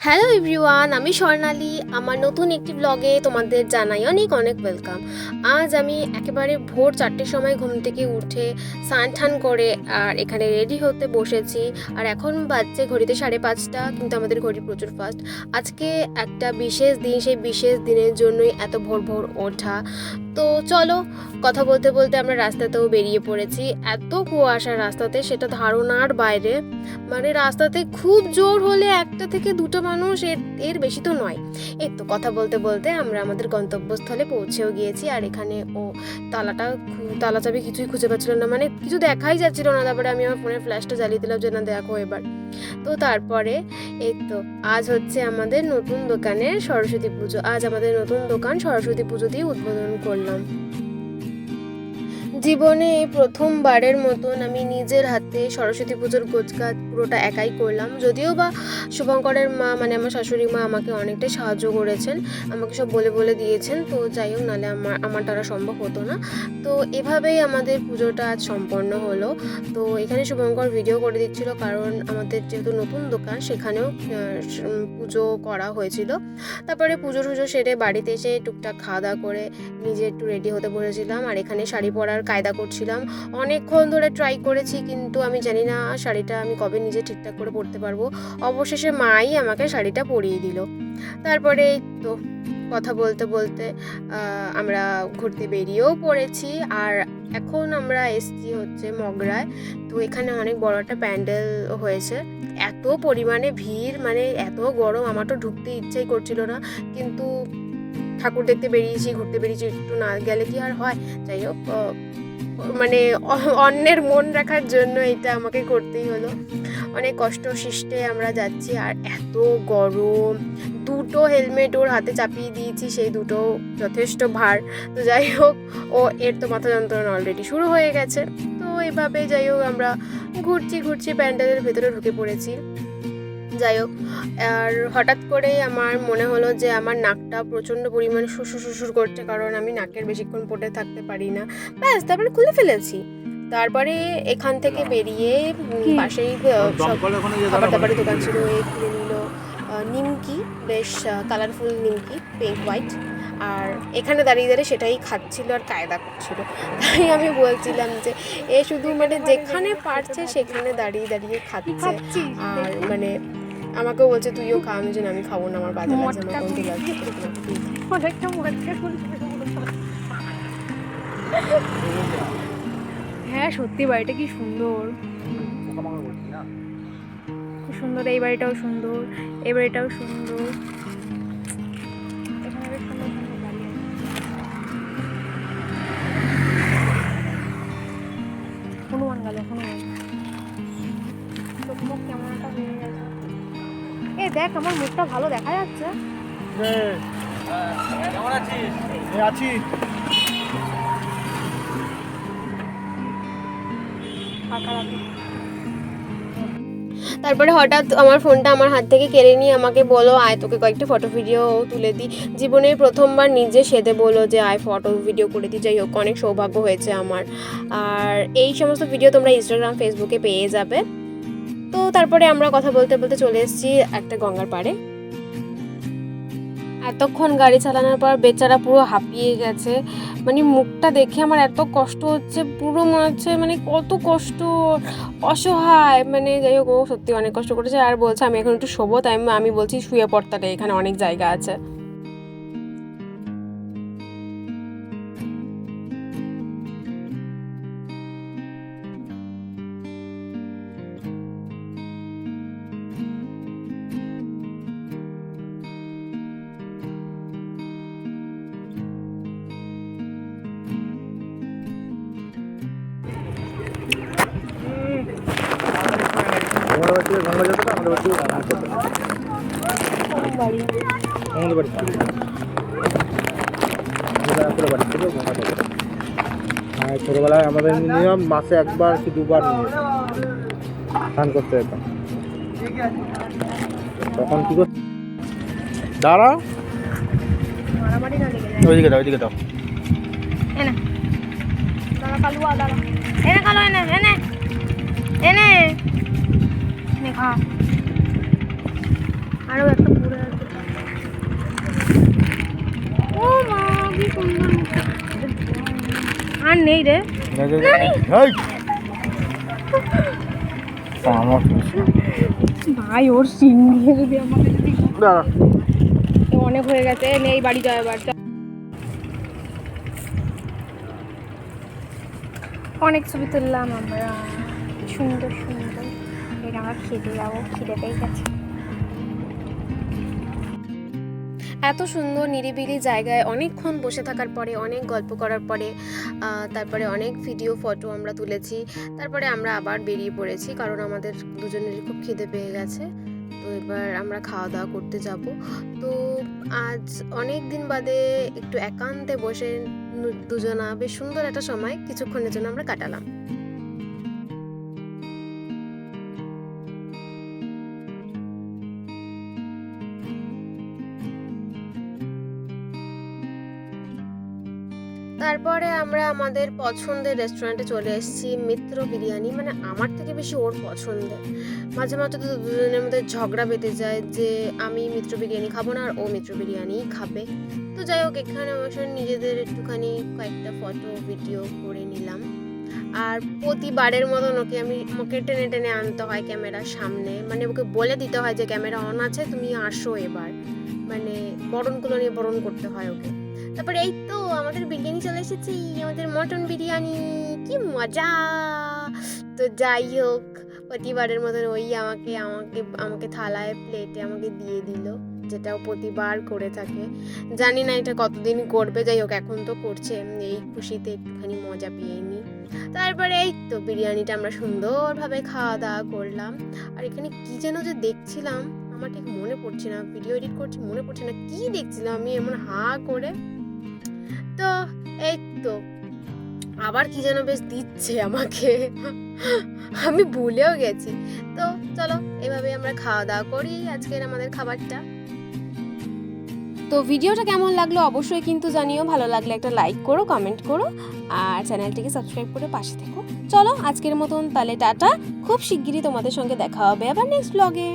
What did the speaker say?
Hello everyone আমি স্বর্ণালী। আমার নতুন একটি ব্লগে তোমাদের জানাই অনেক অনেক ওয়েলকাম আজ আমি একেবারে ভোর চারটের সময় ঘুম থেকে উঠে স্নান ঠান করে আর এখানে রেডি হতে বসেছি। আর এখন বাজছে ঘড়িতে সাড়ে পাঁচটা, কিন্তু আমাদের ঘড়ি প্রচুর ফাস্ট আজকে একটা বিশেষ দিন, সেই বিশেষ দিনের জন্যই এত ভোর ভোর ওঠা। তো চলো, কথা বলতে বলতে আমরা রাস্তাতেও বেরিয়ে পড়েছি। এত কুয়াশা রাস্তাতে, সেটা ধারণার বাইরে। মানে রাস্তাতে খুব জোর হলে একটা থেকে দুটো মানুষ এর এর বেশি তো নয়। এই তো কথা বলতে বলতে আমরা আমাদের গন্তব্যস্থলে পৌঁছেও গিয়েছি, আর এখানে ও তালাটা তালা চাবি কিছুই খুঁজে পাচ্ছিল না। মানে কিছু দেখাই যাচ্ছিল না, তারপরে আমি আমার ফোনের ফ্ল্যাশটা জ্বালিয়ে দিলাম যে, না, দেখো এবার। তো তারপরে এই তো, আজ হচ্ছে আমাদের নতুন দোকানের সরস্বতী পুজো। আজ আমাদের নতুন দোকান সরস্বতী পুজো দিয়ে উদ্বোধন করলাম। জীবনে এই প্রথমবারের মতন আমি নিজের হাতে সরস্বতী পুজোর গোছগাছ পুরোটা একাই করলাম। যদিও বা শুভঙ্করের মা মানে আমার শাশুড়ি মা আমাকে অনেকটাই সাহায্য করেছেন, আমাকে সব বলে বলে দিয়েছেন, তো যাই হোক, নাহলে আমার আমার দ্বারা সম্ভব হতো না। তো এভাবেই আমাদের পুজোটা আজ সম্পন্ন হলো। তো এখানে শুভঙ্কর ভিডিও করে দিচ্ছিল, কারণ আমাদের যেহেতু নতুন দোকান, সেখানেও পুজো করা হয়েছিল। তারপরে পুজো টুজো সেরে বাড়িতে এসে টুকটাক খাওয়া দাওয়া করে নিজে একটু রেডি হতে বসেছিলাম। আর এখানে শাড়ি পরার কায়দা করছিলাম। অনেকক্ষণ ধরে ট্রাই করেছি, কিন্তু আমি জানি না শাড়িটা আমি কবে নিজে ঠিকঠাক করে পরতে পারব। অবশেষে মাই আমাকে শাড়িটা পরিয়ে দিল। তারপরে তো কথা বলতে বলতে আমরা ঘুরতে বেরিয়েও পড়েছি। আর এখন আমরা এসছি হচ্ছে মগরায়। তো এখানে অনেক বড় একটা প্যান্ডেল হয়েছে। এত পরিমাণে ভিড় মানে এত গরম, আমার তো ঢুকতে ইচ্ছাই করছিল না। কিন্তু ঠাকুর দেখতে বেরিয়েছি, ঘুরতে বেরিয়েছি, একটু না গেলে কি আর হয়? যাই হোক মানে অন্যের মন রাখার জন্য এটা আমাকে করতেই হলো। অনেক কষ্ট সৃষ্টে আমরা যাচ্ছি, আর এত গরম। দুটো হেলমেট ওর হাতে চাপিয়ে দিয়েছি, সেই দুটো যথেষ্ট ভার। তো যাই হোক, ও, এর তো মাথা যন্ত্রণা অলরেডি শুরু হয়ে গেছে। তো এভাবে যাই হোক আমরা ঘুরছি ঘুরছি, প্যান্ডেলের ভেতরে ঢুকে পড়েছি। যাই হোক। আর হঠাৎ করে আমার মনে হলো যে আমার নাকটা প্রচণ্ড পরিমাণে শুশুর শুশুর করছে কারণ আমি নাকের বেশিক্ষণ পড়ে থাকতে পারি না। ব্যাস তারপরে খুলে ফেলেছি। তারপরে এখান থেকে বেরিয়ে পাশেই খাবার দাবারের দোকান ছিল এ কিনে নিল নিমকি বেশ কালারফুল নিমকি পিঙ্ক হোয়াইট আর এখানে দাঁড়িয়ে দাঁড়িয়ে সেটাই খাচ্ছিল আর কায়দা করছিল। তাই আমি বলছিলাম যে এ শুধু মানে যেখানে পারছে সেখানে দাঁড়িয়ে দাঁড়িয়ে খাচ্ছে। আর মানে আমাকেও বলছে তুইও খা আমি যেন আমি খাব না আমার বাজে লাগছে আমার গন্ধ লাগছে। অনেকটা হ্যাঁ সত্যি বাড়িটা কি সুন্দর। খুব সুন্দর এই বাড়িটাও সুন্দর এই বাড়িটাও সুন্দর। দেখ আমার মুখটা ভালো দেখা যাচ্ছে। আছি। তারপরে হঠাৎ আমার ফোনটা আমার হাত থেকে কেড়ে নিয়ে আমাকে বলো আয় তোকে কয়েকটা ফটো ভিডিও তুলে দিই। জীবনে প্রথমবার নিজে সেদে বলো যে আয় ফটো ভিডিও করে দিই। যাই হোক অনেক সৌভাগ্য হয়েছে আমার। আর এই সমস্ত ভিডিও তোমরা ইনস্টাগ্রাম ফেসবুকে পেয়ে যাবে। তো তারপরে আমরা কথা বলতে বলতে চলে এসেছি একটা গঙ্গার পাড়ে। এতক্ষণ গাড়ি চালানোর পর বেচারা পুরো হাঁপিয়ে গেছে। মানে মুখটা দেখে আমার এত কষ্ট হচ্ছে, পুরো মনে হচ্ছে মানে কত কষ্ট, অসহায়। মানে যাই হোক, ও সত্যি অনেক কষ্ট করেছে। আর বলছে, আমি এখন একটু শোবো, তাই আমি- বলছি শুয়ে পড়তারে এখানে অনেক জায়গা আছে। থেকে গঙ্গা যেতে আমাদের বাড়ি আমাদের বাড়ি থেকে ছোটোবেলায় আমাদের মিনিমাম মাসে একবার কি দুবার নিয়ে স্নান করতে যেতাম তখন কি করতে দাঁড়াও ওইদিকে দাও ওইদিকে দাও এনে কালো এনে এনে এনে আরও একটা পড়ে আছে। ও মা কি সুন্দর আর নেই রে। ভাই ওর সিং দিয়ে যদি আমাকে যদি। অনেক হয়ে গেছে নেই বাড়ি যাও এবার। অনেক ছবি তুললাম আমরা। সুন্দর সুন্দর। এটা আমরা খেতে যাব খিদে পেয়ে গেছে। এত সুন্দর, নিরিবিলি জায়গায় অনেকক্ষণ বসে থাকার পরে, অনেক গল্প করার পরে তারপরে অনেক ভিডিও ফটো আমরা তুলেছি। তারপরে আমরা আবার বেরিয়ে পড়েছি, কারণ আমাদের দুজনেরই খুব খিদে পেয়ে গেছে। তো এবার আমরা খাওয়া দাওয়া করতে যাব। তো আজ অনেক দিন বাদে একটু একান্তে বসে দুজনা, বেশ সুন্দর একটা সময়, কিছুক্ষণের জন্য আমরা কাটালাম। আমরা আমাদের পছন্দের রেস্টুরেন্টে চলে এসেছি, মিত্র বিরিয়ানি। মানে আমার থেকে বেশি ওর পছন্দের। মাঝে মাঝে তো দুজনের মধ্যে ঝগড়া বেঁধে যায় যে, আমি মিত্র বিরিয়ানি খাব না আর ও মিত্র বিরিয়ানিই খাবে। তো যাই হোক, এখানে অবশ্য নিজেদের একটুখানি কয়েকটা ফটো ভিডিও করে নিলাম। আর প্রতিবারের মতন ওকে আমি, ওকে টেনে টেনে আনতে হয় ক্যামেরার সামনে। মানে ওকে বলে দিতে হয় যে, ক্যামেরা অন আছে, তুমি আসো এবার। মানে বরণগুলো নিয়ে বরণ করতে হয় ওকে। তারপরে এই তো আমাদের এসেছি, আমাদের মটন বিরিয়ানি। কি মজা! তো যাই হোক, প্রতিবারের মতন ওই আমাকে আমাকে আমাকে থালায় প্লেটে আমাকে দিয়ে দিল, যেটা ও প্রতিবার করে থাকে। জানি না এটা কতদিন করবে, যাই হোক, এখন তো করছে এই খুশিতে একটুখানি মজা পেয়ে নি। তারপরে এই তো বিরিয়ানিটা আমরা সুন্দরভাবে খাওয়া দাওয়া করলাম। আর এখানে কি যেন যে দেখছিলাম, আমার ঠিক মনে পড়ছে না, ভিডিও এডিট করছি, মনে পড়ছে না, কি দেখছিলাম আমি এমন হা করে। তো এই তো আবার কি যেন বেশ দিচ্ছে আমাকে। আমি ভুলেও গেছি। তো চলো এভাবে আমরা খাওয়া দাওয়া করি আজকের আমাদের খাবারটা। তো ভিডিওটা কেমন লাগল অবশ্যই কিন্তু জানিও। ভালো লাগলে একটা লাইক করো কমেন্ট করো, আর চ্যানেলটিকে সাবস্ক্রাইব করে পাশে থেকো। চলো, আজকের মতন তাহলে টাটা। খুব শিগগিরই তোমাদের সঙ্গে দেখা হবে আবার নেক্সট ব্লগে